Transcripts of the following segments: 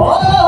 Oh!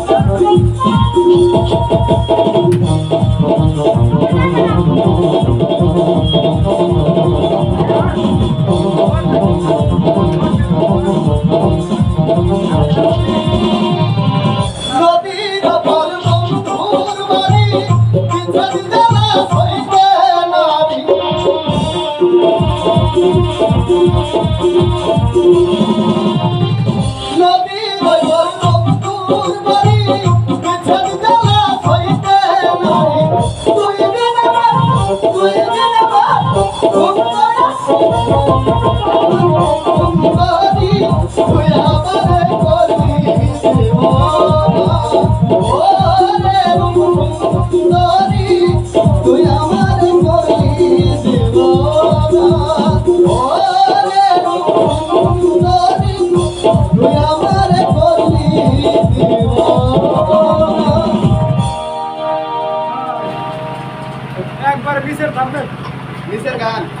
「ハッピーハッピーハッピーハッピー」গান